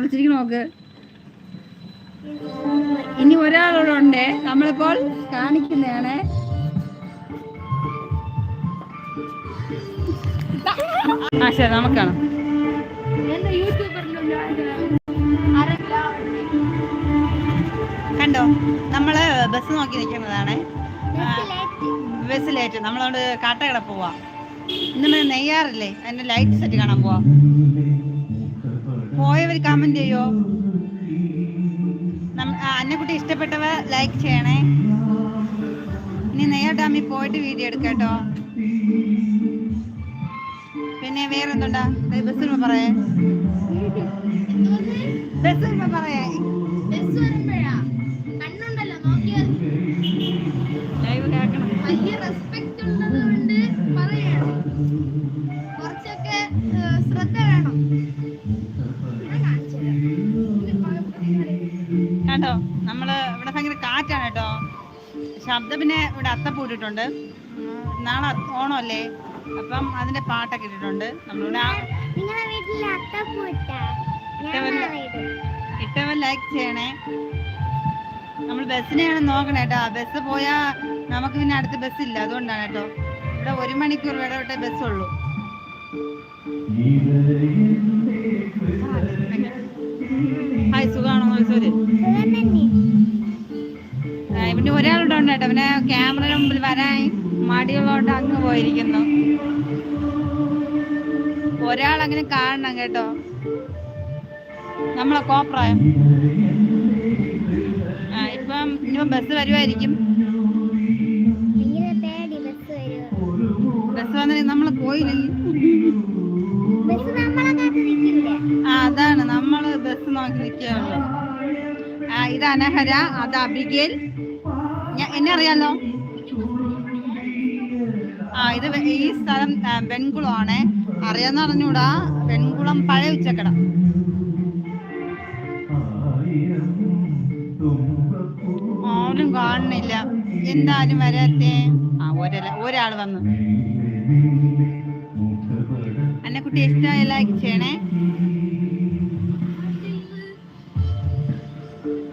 വിളിച്ചിരിക്കണ നോക്ക് ഇനി ഒരാളോടെ ഉണ്ട് നമ്മളിപ്പോൾ കാണിക്കുന്നതാണ്. ആ ശരി നമുക്കാണ് കണ്ടോ? നമ്മൾ ബസ് നോക്കി നിൽക്കുന്നതാണ്. Bus late. നമ്മളോട് കാട്ടകട പോവാ. ഇന്ന് നെയ്യാറില്ലേ? അതിന്റെ ലൈറ്റ് സെറ്റ് കാണാൻ പോവാ. പോയവർ കമന്റ് ചെയ്യോ? അന്നക്കുട്ടി ഇഷ്ടപ്പെട്ടവ ലൈക്ക് ചെയ്യണേ. ഇനി നെയ്യാർ ഡാമിൽ പോയിട്ട് വീഡിയോ എടുക്കട്ടോ. പിന്നെ ബസ് വരുമ്പോ പറയേ. ബസ് പറയേ. ബസ് നോക്കിയാൽ ലൈവ് കേൾക്കണം. വലിയ റെസ്പെക്ട് ഉള്ളത് കൊണ്ട് പറയാണ് കുറച്ചൊക്കെ ശ്രദ്ധ വേണം. കാറ്റാണ് കേട്ടോ ശബ്ദം പിന്നെ ഇവിടെ അത്തപ്പൂട്ടിട്ടുണ്ട് നാളെ ഓണമല്ലേ? അപ്പം അതിന്റെ പാട്ടൊക്കെ ഇട്ടിട്ടുണ്ട്. നമ്മളിവിടെ. ഇട്ടവൻ ലൈക്ക് ചെയ്യണേ. നമ്മൾ ബസ്സിനെയാണ് നോക്കണേ കേട്ടോ. ബസ് പോയാ നമുക്ക് പിന്നെ അടുത്ത ബസ് ഇല്ല. അതുകൊണ്ടാണ് കേട്ടോ. ഇവിടെ ഒരു മണിക്കൂർ ഇടവിട്ടേ ബസ്സുള്ളൂ ഹായ് സുഖാണോ മൈസൂര് ഒരാളുടെ ഉണ്ട് കേട്ടോ. അവനെ ക്യാമറയുടെ മുമ്പിൽ വരാൻ മടിയുള്ളതുകൊണ്ട് അങ്ങ് പോയിരിക്കുന്നു. ഒരാൾ അങ്ങനെ കാണണം കേട്ടോ. നമ്മളെ കോപ്രായം. ആ ഇപ്പം ഇനിയിപ്പം ബസ് വരുമായിരിക്കും ബസ് വന്നിട്ട് നമ്മൾ ആ അതാണ്. നമ്മൾ ബസ് നോക്കി നിൽക്കുകയുള്ളു ആ ഇത് അനഹര അത് അബിഗേൽ. എന്നെ അറിയാലോ? ആ ഇത് ഈ സ്ഥലം വെൺകുളം ആണ് അറിയാന്ന് അറിഞ്ഞൂടാ വെൺകുളം പഴയ ഉച്ചക്കട. ആരും കാണുന്നില്ല. എന്താരും വരാത്തേ? ആ ഒരാൾ ഒരാൾ വന്നു. അന്നക്കുട്ടി ഇഷ്ടമായ ലൈക്ക് ചെയ്യണേ.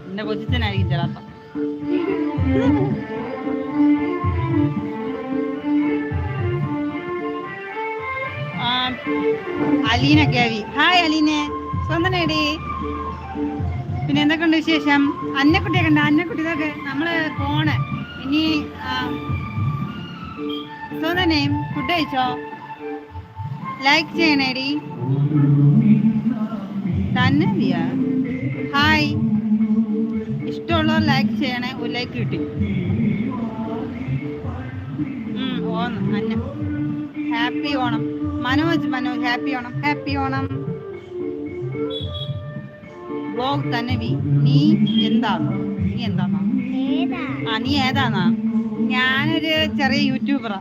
എന്റെ കൊച്ചിനായിരിക്കും ചിലപ്പം അലീന കേവി. ഹായ് അലീനെ. സ്വന്തനേടി പിന്നെ എന്തൊക്കെയുണ്ട് വിശേഷം? അന്നക്കുട്ടിയെ കണ്ട? അന്നക്കുട്ടി ഇതൊക്കെ നമ്മൾ പോണ് ഇനി സ്വന്തനെ ഫുഡ് കഴിച്ചോ? ലൈക്ക് ചെയ്യണേടി തന്നെ ഹായ് ഇഷ്ടമുള്ളവർ ലൈക്ക് ചെയ്യണേ ഒരു ലൈക്ക് കിട്ടി. ഓണം അന്ന happy Onam. Manoj Manoj happy Onam. Happy Onam. Blog തന്നെ നീ എന്താണ് നീ എന്താ? ആ നീ ഏതാന്നാ? ഞാനൊരു ചെറിയ യൂട്യൂബറാ.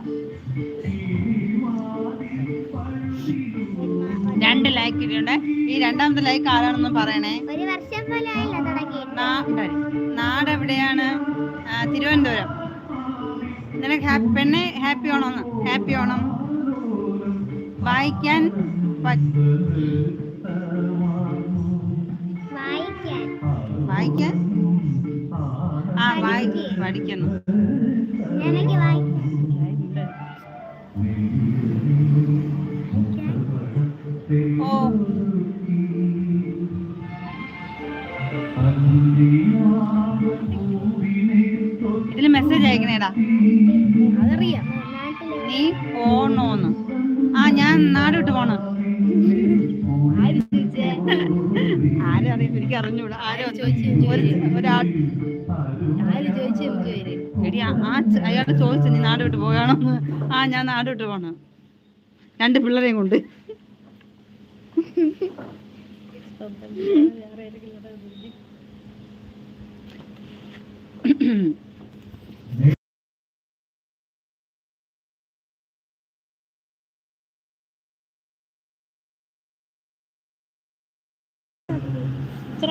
രണ്ട് ലൈക്ക് ഇട്ടിട്ടുണ്ട് ഈ രണ്ടാമത്തെ ലൈക്ക് ആരാണെന്ന് പറയണേ? ഒരു വർഷം പോലെ തുടങ്ങി നാട് എവിടെയാണ് തിരുവനന്തപുരം. നിനക്ക് ഹാപ്പി പെണ്ണെ ഹാപ്പി ഓണം ഹാപ്പി ഓണം. വായിക്കാൻ വായിക്കാൻ. ആ വായി പഠിക്കുന്നു. ഞാൻ പോണോ വിട്ട് പോണ്. ആര് ചോദിച്ചേ? ആരും അറിയില്ല എനിക്ക് അറിഞ്ഞൂടാ. ആരോ ചോദിച്ചു, ഒരാൾ. എടി ആ നീ നാട് വിട്ട് പോകണമെന്ന് ആ ഞാൻ നാട് വിട്ട് പോണ്. രണ്ട് പിള്ളേരെയും കൊണ്ട്. എത്ര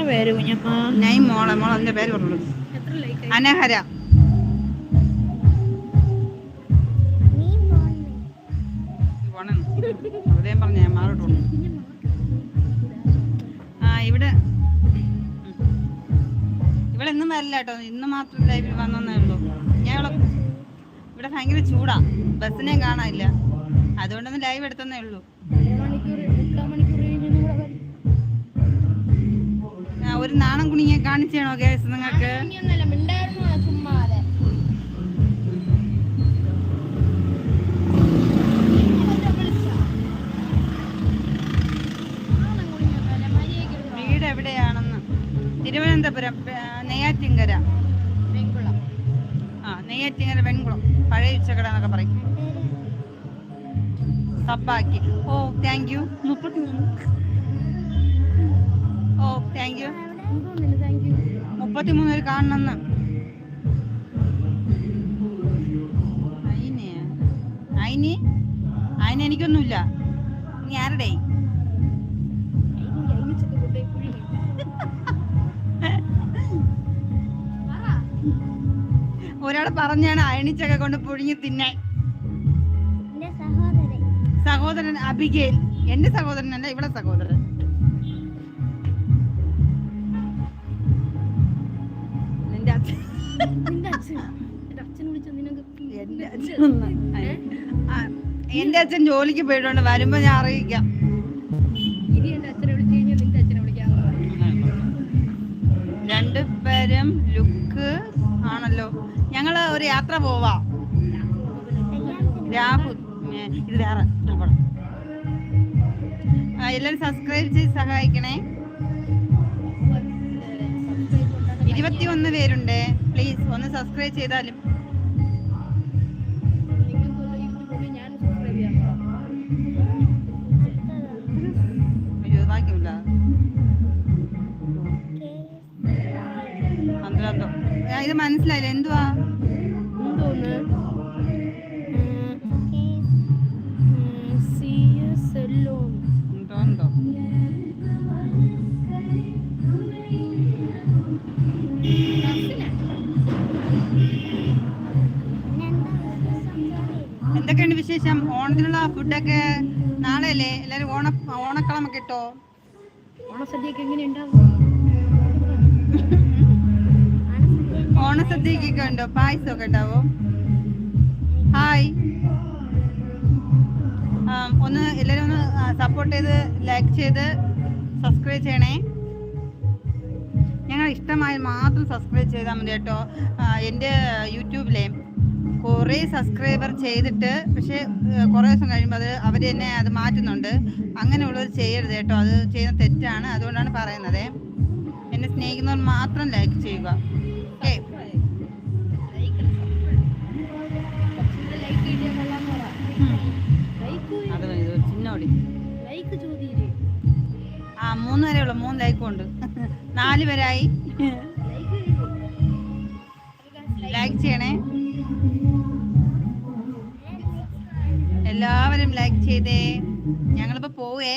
പേര് കുഞ്ഞമ്മ നൈ മോളെ മോളെ അതിന്റെ പേര് പറഞ്ഞു അനഹര. അവിടെയും പറഞ്ഞ ഞാൻ മാറിട്ട് ആ ഇവിടെ. ഇന്നും വരില്ല കേട്ടോ. ഇന്ന് മാത്രം ലൈവിൽ വന്നേ ഉള്ളൂ. ഞാൻ ഇവിടെ ഇവിടെ ഭയങ്കര ചൂടാ. ബസ്സിനെ കാണാനില്ല. അതുകൊണ്ടൊന്ന് ലൈവ് എടുത്തന്നേ ഉള്ളൂ. ഒരു നാണം കുണിയെ കാണിച്ചാണോ കേസ് നിങ്ങൾക്ക്? വീട് എവിടെയാണെന്ന്? തിരുവനന്തപുരം നെയ്യാറ്റിങ്കര. വെൺകുളം ആ നെയ്യാറ്റിങ്കര വെൺകുളം പഴയ ഉച്ചക്കട എന്നൊക്കെ പറയും. സബ്ബാക്കി. ഓ താങ്ക് യു മുപ്പത്തി ഓ മുപ്പത്തിമൂന്നിൽ കാണണമെന്ന്. അയിനെ? അയിന്? എനിക്കൊന്നുമില്ല. നീ ആരുടെ? ഒരാൾ പറഞ്ഞാണ് അയണിച്ചൊക്കെ കൊണ്ട് പുഴുങ്ങി തിന്നാൻ സഹോദരൻ. അബിഗേൽ. എന്റെ സഹോദരനല്ല ഇവിടെ സഹോദരൻ. എന്റെ അച്ഛൻ. ജോലിക്ക് പോയിട്ടുണ്ട്. വരുമ്പോ ഞാൻ അറിയിക്കാം. ഇനി എന്റെ അച്ഛനെ വിളിച്ചു കഴിഞ്ഞാൽ നിന്റെ അച്ഛനെ വിളിക്കാന്ന് രണ്ടുപേരും ലുക്ക് ആണല്ലോ. ഞങ്ങൾ ഒരു യാത്ര പോവാ. രാഹുൽ ഇത് വേറെ ആ, എല്ലാരും സബ്സ്ക്രൈബ് ചെയ്ത് സഹായിക്കണേ. ഇരുപത്തിയൊന്ന് പേരുണ്ട്. പ്ലീസ് ഒന്ന് സബ്സ്ക്രൈബ് ചെയ്താലും. ഇത് മനസ്സിലായില്ല. എന്തുവാ? എന്തൊക്കെയുണ്ട് വിശേഷം? ഓണത്തിനുള്ള ഫുഡൊക്കെ നാളെ അല്ലേ എല്ലാരും ഓണ ഓണക്കളമൊക്കെ ഇട്ടോ? ഓണസദ്യക്ക് എങ്ങനെയുണ്ടാവും ഓണസദ്യക്കൊക്കെ ഉണ്ടോ? പായസമൊക്കെ ഉണ്ടാവോ? ഹായ് ഒന്ന് എല്ലാരും ഒന്ന് സപ്പോർട്ട് ചെയ്ത് ലൈക്ക് ചെയ്ത് സബ്സ്ക്രൈബ് ചെയ്യണേ. ഞങ്ങൾ ഇഷ്ടമായി മാത്രം സബ്സ്ക്രൈബ് ചെയ്താൽ മതി കേട്ടോ. എന്റെ യൂട്യൂബിലെ കുറേ സബ്സ്ക്രൈബർ ചെയ്തിട്ട് പക്ഷേ കുറേ ദിവസം കഴിയുമ്പോൾ അത് അവർ തന്നെ അത് മാറ്റുന്നുണ്ട്. അങ്ങനെയുള്ളത് ചെയ്യരുത് കേട്ടോ. അത് ചെയ്യുന്ന തെറ്റാണ്. അതുകൊണ്ടാണ് പറയുന്നത്. എന്നെ സ്നേഹിക്കുന്നവർ മാത്രം ലൈക്ക് ചെയ്യുക. ഓക്കെ അത് ചിന്നോടി ആ മൂന്ന് വരെ ഉള്ളു. മൂന്ന് ലൈക്കും ഉണ്ട്. നാല് പേരായി. ലൈക്ക് ചെയ്യണേ. എല്ലാവരും ലൈക്ക് ചെയ്തേ. ഞങ്ങളിപ്പോ പോവേ.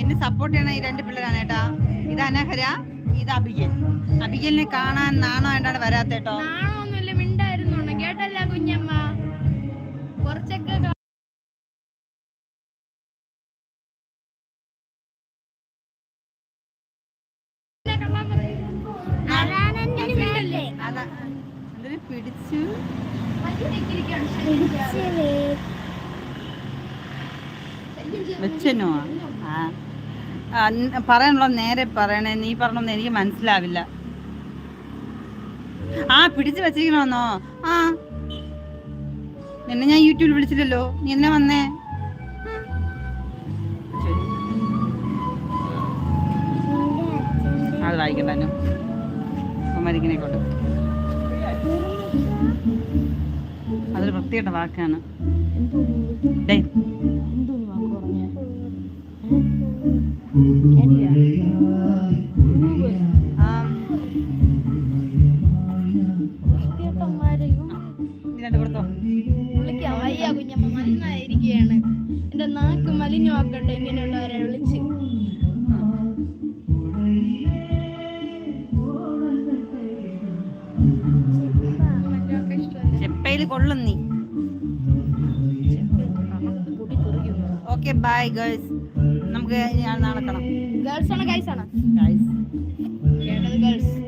എന്നെ സപ്പോർട്ട് ചെയ്യണ ഈ രണ്ട് പിള്ളേരാണ് കേട്ടാ. ഇത് അനഹര ഇത് അബിഗൽ അബിഗലിനെ കാണാൻ നാണമായിട്ടാണ് വരാത്ത കേട്ടോ. നാണമൊന്നുമില്ല മിണ്ടായിരുന്നോണ്ട് കേട്ടല്ല കുഞ്ഞമ്മ. കുറച്ചൊക്കെ പിടിച്ചു? വെച്ചനോ ആ. ന- നേരെ പറയണേ നീ പറഞ്ഞൊന്നും എനിക്ക് മനസ്സിലാവില്ല. ആ പിടിച്ചു വെച്ചിരിക്കണമെന്നോ ആ. നിന്നെ ഞാൻ യൂട്യൂബിൽ വിളിച്ചില്ലല്ലോ. നീ എന്നെ വന്നേ. അത് വായിക്കണ്ടു മരിക്കണേക്കോട്ടെ അതൊരു വൃത്തിയുടെ വാക്കാണ്. ഡേയ് മൊബൈൽ കൊള്ളും നീ. Okay bye girls. നമുക്ക് ഞാൻ നടക്കണം ഗേൾസ് ആണോ ഗൈസ് ആണോ. ഗേൾസ്.